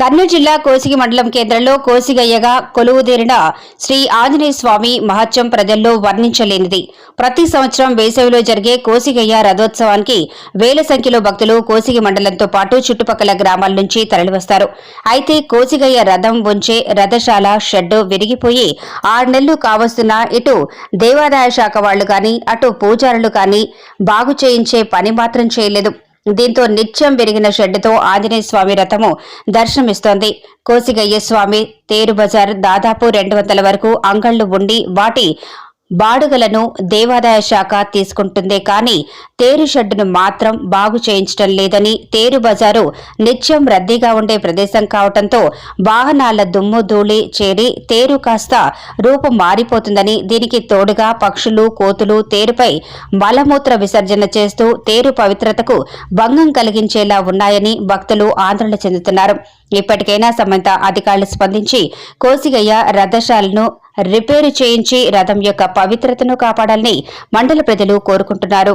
కర్నూలు జిల్లా కోసిగి మండలం కేంద్రంలో కోసిగయ్యగా కొలువుదీరిన శ్రీ ఆంజనేయ స్వామి మహత్యం ప్రజల్లో వర్ణించలేనిది. ప్రతి సంవత్సరం వేసవిలో జరిగే కోసిగయ్య రథోత్సవానికి వేల సంఖ్యలో భక్తులు కోసిగి మండలంతో పాటు చుట్టుపక్కల గ్రామాల నుంచి తరలివస్తారు. అయితే కోసిగయ్య రథం ఉంచే రథశాల షెడ్ విరిగిపోయి ఆరు నెలలు కావస్తున్నా ఇటు దేవాదాయ శాఖ వాళ్ళు కానీ అటు పూజారులు కానీ బాగు చేయించే పని మాత్రం చేయలేదు. దీంతో నిత్యం విరిగిన షెడ్డుతో ఆంజనేయ స్వామి రథము దర్శనమిస్తోంది. కోసిగయ్య స్వామి తేరు బజార్ దాదాపు రెండు వందల వరకు అంగళ్ళు ఉండి వాటి బాడుగలను దేవాదాయ శాఖ తీసుకుంటుందే కానీ తేరు షెడ్డును మాత్రం బాగు చేయించడం లేదని తేరు బజారు నిత్యం రద్దీగా ఉండే ప్రదేశం కావటంతో వాహనాల దుమ్ము ధూళి చేరి తేరు కాస్త రూపం మారిపోతుందని దీనికి తోడుగా పక్షులు కోతులు తేరుపై మలమూత్ర విసర్జన చేస్తూ తేరు పవిత్రతకు భంగం కలిగించేలా ఉన్నాయని భక్తులు ఆందోళన చెందుతున్నారు. ఇప్పటికైనా సంబంధిత అధికారులు స్పందించి కోసిగయ్య రథశాలను రిపేరు చేయించి రథం యొక్క పవిత్రతను కాపాడాలని మండల ప్రజలు కోరుకుంటున్నారు.